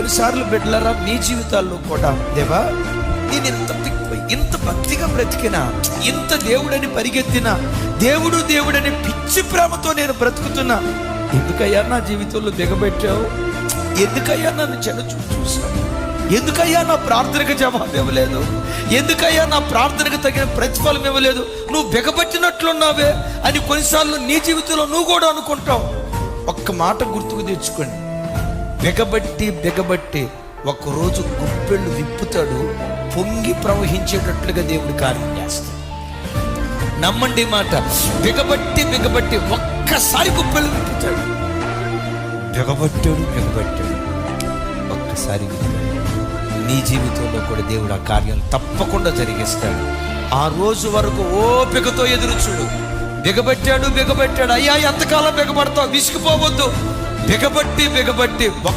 కొన్నిసార్లు బిడ్డలరా మీ జీవితాల్లో కూడా దేవా నేను ఇంత ఇంత భక్తిగా బ్రతికినా ఇంత దేవుడని పరిగెత్తినా దేవుడు దేవుడని పిచ్చి ప్రేమతో నేను బ్రతుకుతున్నా ఎందుకయ్యా నా జీవితంలో దిగబెట్టావు? ఎందుకయ్యా నన్ను చెడు చూసావు? ఎందుకయ్యా నా ప్రార్థనకు జవాబు ఇవ్వలేదు? ఎందుకయ్యా నా ప్రార్థనకు తగిన ప్రతిఫలం ఇవ్వలేదు? నువ్వు బిగబట్టినట్లున్నావే అని కొన్నిసార్లు నీ జీవితంలో నువ్వు కూడా అనుకుంటావు. ఒక్క మాట గుర్తుకు తెచ్చుకోండి. బిగబట్టి బిగబట్టి ఒకరోజు గుప్పెళ్ళు విప్పుతాడు పొంగి ప్రవహించేటట్లుగా దేవుడు కార్యం చేస్తాడు. నమ్మండి మాట. బిగబట్టి బిగబట్టి ఒక్కసారి గుప్పెళ్ళు విప్పుతాడు. బిగబట్టాడు బిగబట్టాడు. ఒక్కసారి నీ జీవితంలో కూడా దేవుడు ఆ కార్యం తప్పకుండా జరిగిస్తాడు. ఆ రోజు వరకు ఓపికతో ఎదురు చూడు. బిగబట్టాడు బిగబట్టాడు. అయ్యా ఎంతకాలం బిగబడతావు? విసిగిపోవద్దు. బిగబట్టి బిగబట్టి